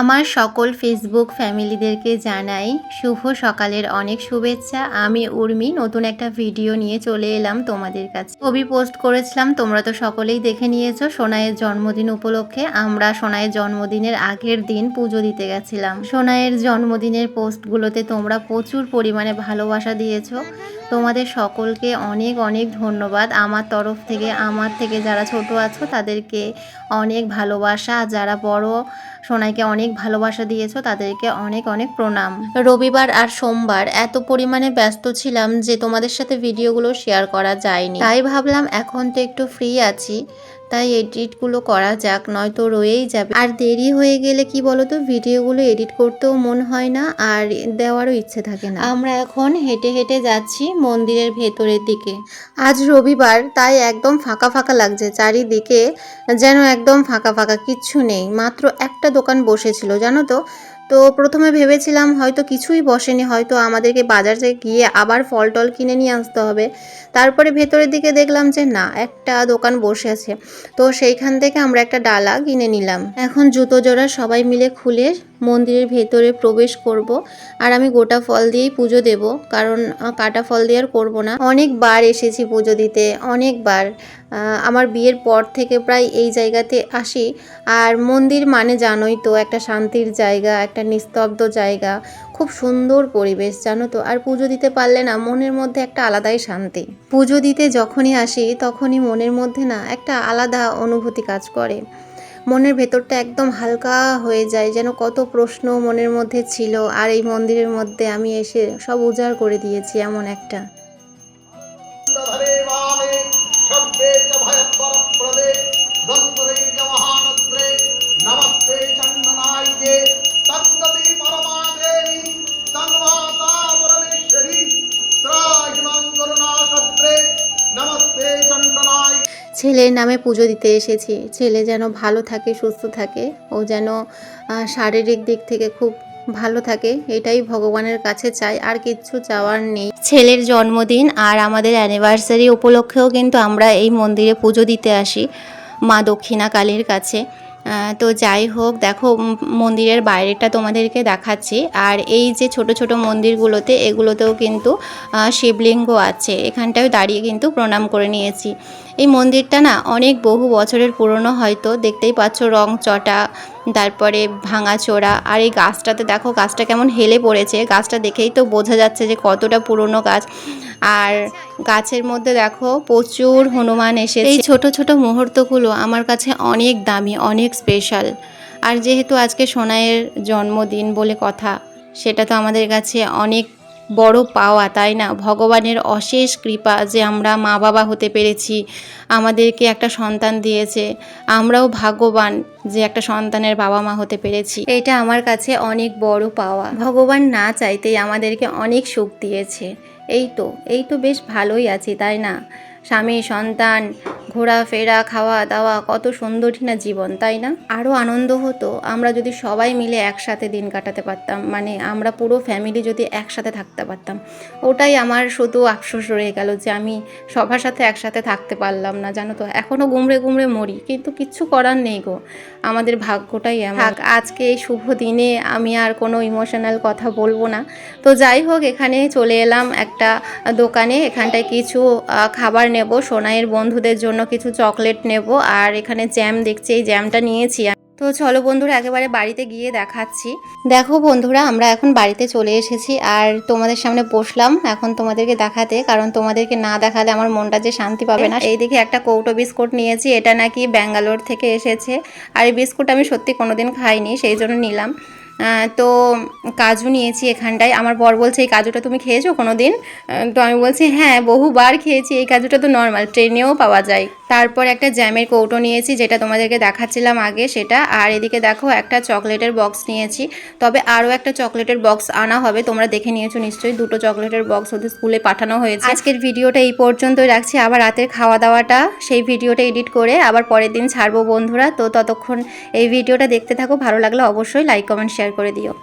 আমার সকল ফেসবুক ফ্যামিলিদেরকে জানাই শুভ সকালের অনেক শুভেচ্ছা। আমি উর্মি, নতুন একটা ভিডিও নিয়ে চলে এলাম তোমাদের কাছে। ছবি পোস্ট করেছিলাম, তোমরা তো সকলেই দেখে নিয়েছো সোনাইয়ের জন্মদিন উপলক্ষে। আমরা সোনাইয়ের জন্মদিনের আগের দিন পুজো দিতে গেছিলাম। সোনাইয়ের জন্মদিনের পোস্টগুলোতে তোমরা প্রচুর পরিমাণে ভালোবাসা দিয়েছ। তোমাদের সকলকে অনেক অনেক ধন্যবাদ। আমার তরফ থেকে, আমার থেকে যারা ছোট আছো, তাদেরকে অনেক ভালোবাসা। যারা বড়, সোনাইকে অনেক ভালোবাসা দিয়েছ, তাদেরকে অনেক অনেক প্রণাম। রবিবার আর সোমবার এত পরিমাণে ব্যস্ত ছিলাম যে তোমাদের সাথে ভিডিওগুলো শেয়ার করা যায়নি। তাই ভাবলাম এখন তো একটু ফ্রি আছি। তাই এডিটগুলো করা যাক, নয়তো রয়েই যাবে। আর দেরি হয়ে গেলে কি বলতো, ভিডিওগুলো এডিট করতেও মন হয় না আর দেওয়ারও ইচ্ছে থাকে না। আমরা এখন হেঁটে হেঁটে যাচ্ছি মন্দিরের ভেতরের দিকে। আজ রবিবার, তাই একদম ফাঁকা ফাঁকা লাগছে। চারিদিকে যেন একদম ফাঁকা ফাঁকা, কিচ্ছু নেই। মাত্র একটা দোকান বসেছিল, জানো তো? তো প্রথমে ভেবেছিলাম হয়তো কিছুই বসেনি, হয়তো আমাদেরকে বাজারে গিয়ে আবার ফল টল কিনে নিয়ে আসতে হবে। তারপরে ভেতরের দিকে দেখলাম যে না, একটা দোকান বসে আছে। তো সেইখান থেকে আমরা একটা ডালা কিনে নিলাম। এখন জুতো জোড়া সবাই মিলে খুলে মন্দিরের ভেতরে প্রবেশ করব আর আমি গোটা ফল দিয়েই পুজো দেব, কারণ কাটা ফল দিয়ে আর করব না। অনেকবার এসেছি পুজো দিতে, অনেকবার। আমার বিয়ের পর থেকে প্রায় এই জায়গাতে আসি। আর মন্দির মানে জানোই তো, একটা শান্তির জায়গা, একটা নিস্তব্ধ জায়গা, খুব সুন্দর পরিবেশ, জানো তো। আর পুজো দিতে পারলে না, মনের মধ্যে একটা আলাদাই শান্তি। পুজো দিতে যখনই আসি, তখনই মনের মধ্যে না, একটা আলাদা অনুভূতি কাজ করে। মনের ভেতরটা একদম হালকা হয়ে যায়, যেন কত প্রশ্ন মনের মধ্যে ছিল। আর এই মন্দিরের মধ্যে আমি এসে সব উজাড় করে দিয়েছি এমন একটা। ছেলের নামে পুজো দিতে এসেছি। ছেলে যেন ভালো থাকে, সুস্থ থাকে, ও যেন শারীরিক দিক থেকে খুব ভালো থাকে, এটাই ভগবানের কাছে চাই, আর কিচ্ছু চাওয়ার নেই। ছেলের জন্মদিন আর আমাদের অ্যানিভার্সারি উপলক্ষেও কিন্তু আমরা এই মন্দিরে পুজো দিতে আসি মা দক্ষিণা কালীর কাছে। তো যাই হোক, দেখো মন্দিরের বাইরেটা তোমাদেরকে দেখাচ্ছি। আর এই যে ছোট ছোট মন্দিরগুলোতে, এগুলোতেও কিন্তু শিবলিঙ্গ আছে। এখানটায় দাঁড়িয়ে কিন্তু প্রণাম করে নিয়েছি। এই মন্দিরটা না অনেক বহু বছরের পুরনো হয়তো, দেখতেই পাচ্ছ রং চটা, তারপরে ভাঙাচোরা আর এই গাছটাতে দেখো গাছটা কেমন হেলে পড়েছে, গাছটা দেখেই তো বোঝা যাচ্ছে যে কতটা পুরনো গাছ। আর গাছের মধ্যে দেখো প্রচুর হনুমান এসেছে। এই ছোট ছোট মুহূর্তগুলো আমার কাছে অনেক দামি, অনেক স্পেশাল আর যেহেতু আজকে সোনাইয়ের জন্মদিন বলে কথা, সেটা তো আমাদের কাছে অনেক বড় পাওয়া, তাই না? ভগবানের অশেষ কৃপা যে আমরা মা বাবা হতে পেরেছি, আমাদেরকে একটা সন্তান দিয়েছে। আমরাও ভাগ্যবান যে একটা সন্তানের বাবা মা হতে পেরেছি। এটা আমার কাছে অনেক বড় পাওয়া। ভগবান না চাইতেই আমাদেরকে অনেক সুখ দিয়েছে। এই তো এই তো বেশ ভালোই আছি, তাই না? স্বামী, সন্তান ঘোরাফেরা খাওয়া দাওয়া কত সুন্দরই না জীবন, তাই না? আরও আনন্দ হতো আমরা যদি সবাই মিলে একসাথে দিন কাটাতে পারতাম মানে আমরা পুরো ফ্যামিলি যদি একসাথে থাকতে পারতাম। ওটাই আমার শুধু আফসোস রয়ে গেল যে আমি সবার সাথে একসাথে থাকতে পারলাম না, জানো তো? এখনও গুমড়ে গুমড়ে মরি, কিন্তু কিচ্ছু করার নেই গো। আমাদের ভাগ্যটাই এমন। আজকে এই শুভ দিনে আমি আর কোনো ইমোশনাল কথা বলব না। তো যাই হোক, এখানে চলে এলাম একটা দোকানে, এখানটায় কিছু খাবার নেব সোনাইয়ের বন্ধুদের জন্য কিছু চকলেট নেব। আর এখানে জ্যাম দেখছি, এই জ্যামটা নিয়েছি তো চলো বন্ধুরা, একেবারে বাড়িতে গিয়ে দেখাচ্ছি। দেখো বন্ধুরা, আমরা এখন বাড়িতে চলে এসেছি। আর তোমাদের সামনে বসলাম এখন তোমাদেরকে দেখাতে, কারণ তোমাদেরকে না দেখালে আমার মনটা যে শান্তি পাবে না। এইদিকে একটা কৌটো বিস্কুট নিয়েছি, এটা নাকি ব্যাঙ্গালোর থেকে এসেছে। আর এই বিস্কুট আমি সত্যি কোনোদিন খাইনি, সেই জন্য নিলাম। তো কাজু নিয়েছি এখানটায়। আমার বর বলছে, এই কাজুটা তুমি খেয়েছো কোনো দিন তো আমি বলছি হ্যাঁ বহুবার খেয়েছি। এই কাজুটা তো নর্মাল ট্রেনেও পাওয়া যায়। তারপর একটা জ্যামের কৌটো নিয়েছি, যেটা তোমাদেরকে দেখাচ্ছিলাম আগে সেটা। আর এদিকে দেখো, একটা চকলেটের বক্স নিয়েছি। তবে আরও একটা চকলেটের বক্স আনা হবে, তোমরা দেখে নিয়েছো নিশ্চয়ই। দুটো চকলেটের বক্স ওদের স্কুলে পাঠানো হয়েছে। আজকের ভিডিওটা এই পর্যন্তই রাখছি। আবার রাতের খাওয়া দাওয়াটা সেই ভিডিওটা এডিট করে আবার পরের দিন ছাড়বো বন্ধুরা। তো ততক্ষণ এই ভিডিওটা দেখতে থাকো। ভালো লাগলে অবশ্যই লাইক কমেন্ট শেয়ার করে দিও।